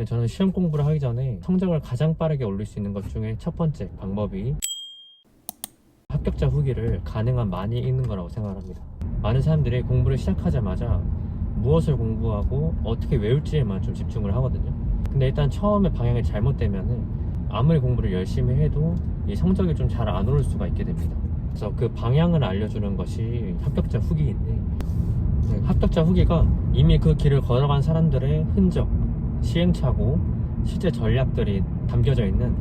근데 저는 시험 공부를 하기 전에 성적을 가장 빠르게 올릴 수 있는 것 중에 첫 번째 방법이 합격자 후기를 가능한 많이 읽는 거라고 생각합니다. 많은 사람들이 공부를 시작하자마자 무엇을 공부하고 어떻게 외울지에만 좀 집중을 하거든요. 근데 일단 처음에 방향이 잘못되면은 아무리 공부를 열심히 해도 이 성적이 좀 잘 안 오를 수가 있게 됩니다. 그래서 그 방향을 알려주는 것이 합격자 후기인데 네, 합격자 후기가 이미 그 길을 걸어간 사람들의 흔적, 시행착오, 실제 전략들이 담겨져 있는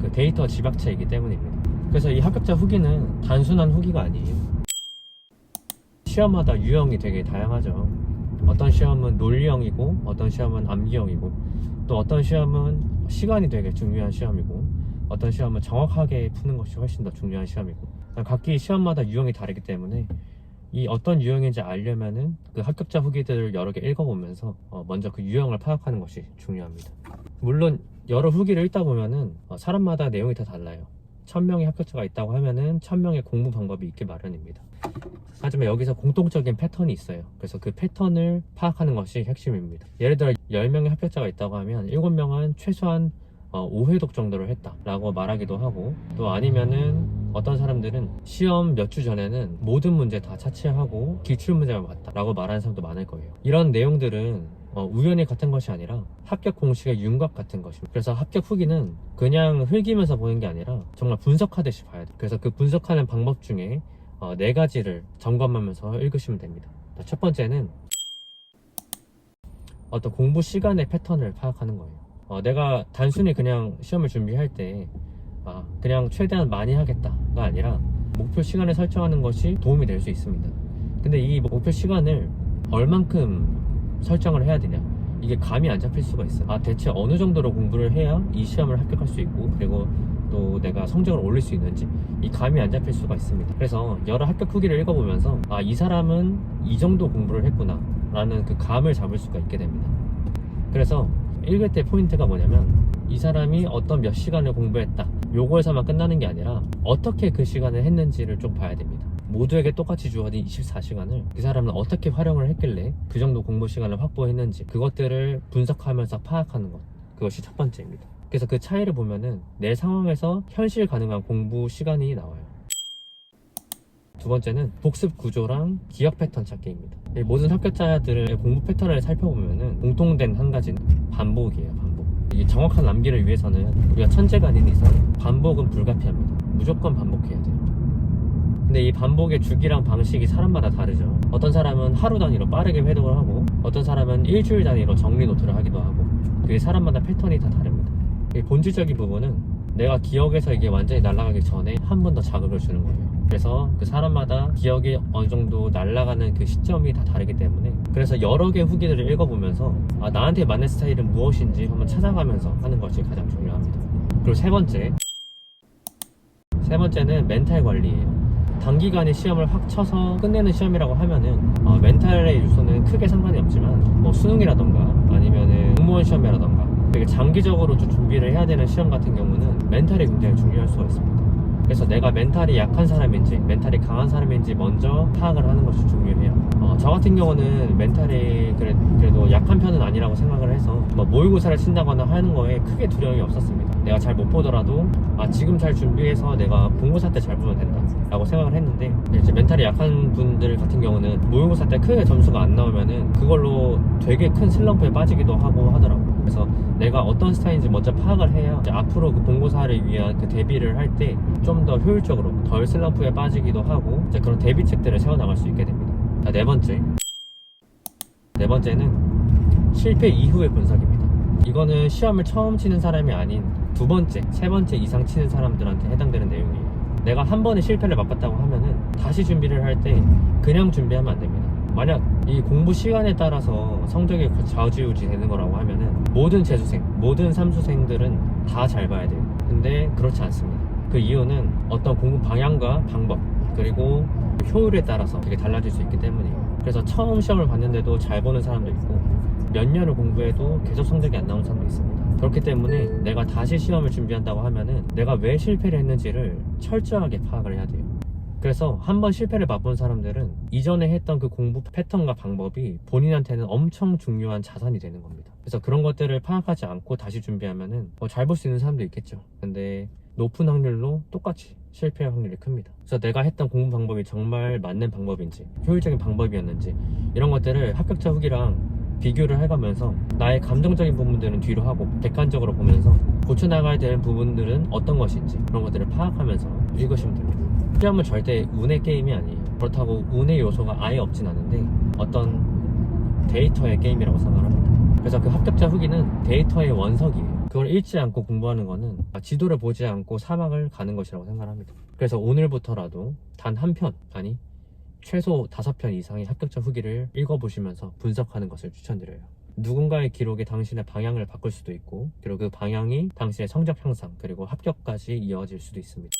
그 데이터 집약체이기 때문입니다. 그래서 이 합격자 후기는 단순한 후기가 아니에요. 시험마다 유형이 되게 다양하죠. 어떤 시험은 논리형이고, 어떤 시험은 암기형이고, 또 어떤 시험은 시간이 되게 중요한 시험이고, 어떤 시험은 정확하게 푸는 것이 훨씬 더 중요한 시험이고, 각기 시험마다 유형이 다르기 때문에 이 어떤 유형인지 알려면은 그 합격자 후기들을 여러 개 읽어보면서 어, 먼저 그 유형을 파악하는 것이 중요합니다. 물론 여러 후기를 읽다 보면은 어, 사람마다 내용이 다 달라요. 천 명의 합격자가 있다고 하면은 천 명의 공부 방법이 있기 마련입니다. 하지만 여기서 공통적인 패턴이 있어요. 그래서 그 패턴을 파악하는 것이 핵심입니다. 예를 들어 10명의 합격자가 있다고 하면 7명은 최소한 어, 5회독 정도를 했다라고 말하기도 하고 또 아니면은 어떤 사람들은 시험 몇 주 전에는 모든 문제 다 차치하고 기출 문제만 봤다 라고 말하는 사람도 많을 거예요. 이런 내용들은 어, 우연히 같은 것이 아니라 합격 공식의 윤곽 같은 것입니다. 그래서 합격 후기는 그냥 흘기면서 보는 게 아니라 정말 분석하듯이 봐야 돼요. 그래서 그 분석하는 방법 중에 어, 네 가지를 점검하면서 읽으시면 됩니다. 자, 첫 번째는 어떤 공부 시간의 패턴을 파악하는 거예요. 어, 내가 단순히 그냥 시험을 준비할 때 아, 그냥 최대한 많이 하겠다 가 아니라 목표 시간을 설정하는 것이 도움이 될 수 있습니다. 근데 이 목표 시간을 얼만큼 설정을 해야 되냐? 이게 감이 안 잡힐 수가 있어요. 아, 대체 어느 정도로 공부를 해야 이 시험을 합격할 수 있고, 그리고 또 내가 성적을 올릴 수 있는지, 이 감이 안 잡힐 수가 있습니다. 그래서 여러 합격 후기를 읽어보면서, 아, 이 사람은 이 정도 공부를 했구나, 라는 그 감을 잡을 수가 있게 됩니다. 그래서 읽을 때 포인트가 뭐냐면, 이 사람이 어떤 몇 시간을 공부했다. 요거에서만 끝나는 게 아니라, 어떻게 그 시간을 했는지를 좀 봐야 됩니다. 모두에게 똑같이 주어진 24시간을 그 사람은 어떻게 활용을 했길래 그 정도 공부 시간을 확보했는지 그것들을 분석하면서 파악하는 것 그것이 첫 번째입니다. 그래서 그 차이를 보면은 내 상황에서 현실 가능한 공부 시간이 나와요. 두 번째는 복습 구조랑 기억 패턴 찾기입니다. 이 모든 합격자들의 공부 패턴을 살펴보면은 공통된 한 가지는 반복이에요. 반복. 이 정확한 암기를 위해서는 우리가 천재가 아닌 이상 반복은 불가피합니다. 무조건 반복해야 돼요. 근데 이 반복의 주기랑 방식이 사람마다 다르죠. 어떤 사람은 하루 단위로 빠르게 회독을 하고, 어떤 사람은 일주일 단위로 정리 노트를 하기도 하고, 그게 사람마다 패턴이 다 다릅니다. 이 본질적인 부분은 내가 기억에서 이게 완전히 날아가기 전에 한 번 더 자극을 주는 거예요. 그래서 그 사람마다 기억이 어느 정도 날아가는 그 시점이 다 다르기 때문에 그래서 여러 개 후기들을 읽어보면서 아, 나한테 맞는 스타일은 무엇인지 한번 찾아가면서 하는 것이 가장 중요합니다. 그리고 세 번째, 세 번째는 멘탈 관리예요. 단기간에 시험을 확 쳐서 끝내는 시험이라고 하면은 어, 멘탈의 요소는 크게 상관이 없지만 뭐 수능이라던가 아니면은 공무원 시험이라던가 되게 장기적으로 좀 준비를 해야 되는 시험 같은 경우는 멘탈이 굉장히 중요할 수가 있습니다. 그래서 내가 멘탈이 약한 사람인지 멘탈이 강한 사람인지 먼저 파악을 하는 것이 중요해요. 어, 저 같은 경우는 멘탈이 그래, 도 약한 편은 아니라고 생각을 해서 뭐 모의고사를 친다거나 하는 거에 크게 두려움이 없었습니다. 내가 잘 못 보더라도 아 지금 잘 준비해서 내가 본고사 때 잘 보면 된다 라고 생각을 했는데 이제 멘탈이 약한 분들 같은 경우는 모의고사 때 크게 점수가 안 나오면은 그걸로 되게 큰 슬럼프에 빠지기도 하고 하더라고요. 그래서 내가 어떤 스타일인지 먼저 파악을 해야 앞으로 그 본고사를 위한 그 대비를 할 때 좀 더 효율적으로 덜 슬럼프에 빠지기도 하고 그런 대비책들을 세워나갈 수 있게 됩니다. 자, 네 번째. 네 번째는 실패 이후의 분석입니다. 이거는 시험을 처음 치는 사람이 아닌 두 번째, 세 번째 이상 치는 사람들한테 해당되는 내용이에요. 내가 한 번에 실패를 맛봤다고 하면은 다시 준비를 할 때 그냥 준비하면 안 됩니다. 만약 이 공부 시간에 따라서 성적이 좌지우지 되는 거라고 하면은 모든 재수생, 모든 삼수생들은 다 잘 봐야 돼요. 근데 그렇지 않습니다. 그 이유는 어떤 공부 방향과 방법, 그리고 효율에 따라서 되게 달라질 수 있기 때문이에요. 그래서 처음 시험을 봤는데도 잘 보는 사람도 있고, 몇 년을 공부해도 계속 성적이 안 나오는 사람도 있습니다. 그렇기 때문에 내가 다시 시험을 준비한다고 하면은 내가 왜 실패를 했는지를 철저하게 파악을 해야 돼요. 그래서 한번 실패를 맛본 사람들은 이전에 했던 그 공부 패턴과 방법이 본인한테는 엄청 중요한 자산이 되는 겁니다. 그래서 그런 것들을 파악하지 않고 다시 준비하면은 뭐 잘 볼 수 있는 사람도 있겠죠. 근데 높은 확률로 똑같이 실패할 확률이 큽니다. 그래서 내가 했던 공부 방법이 정말 맞는 방법인지, 효율적인 방법이었는지, 이런 것들을 합격자 후기랑 비교를 해가면서 나의 감정적인 부분들은 뒤로 하고 객관적으로 보면서 고쳐나가야 되는 부분들은 어떤 것인지 그런 것들을 파악하면서 읽으시면 됩니다. 시험은 절대 운의 게임이 아니에요. 그렇다고 운의 요소가 아예 없진 않은데 어떤 데이터의 게임이라고 생각합니다. 그래서 그 합격자 후기는 데이터의 원석이에요. 그걸 읽지 않고 공부하는 거는 지도를 보지 않고 사막을 가는 것이라고 생각합니다. 그래서 오늘부터라도 단 한 편, 아니 최소 다섯 편 이상의 합격자 후기를 읽어보시면서 분석하는 것을 추천드려요. 누군가의 기록이 당신의 방향을 바꿀 수도 있고, 그리고 그 방향이 당신의 성적 향상, 그리고 합격까지 이어질 수도 있습니다.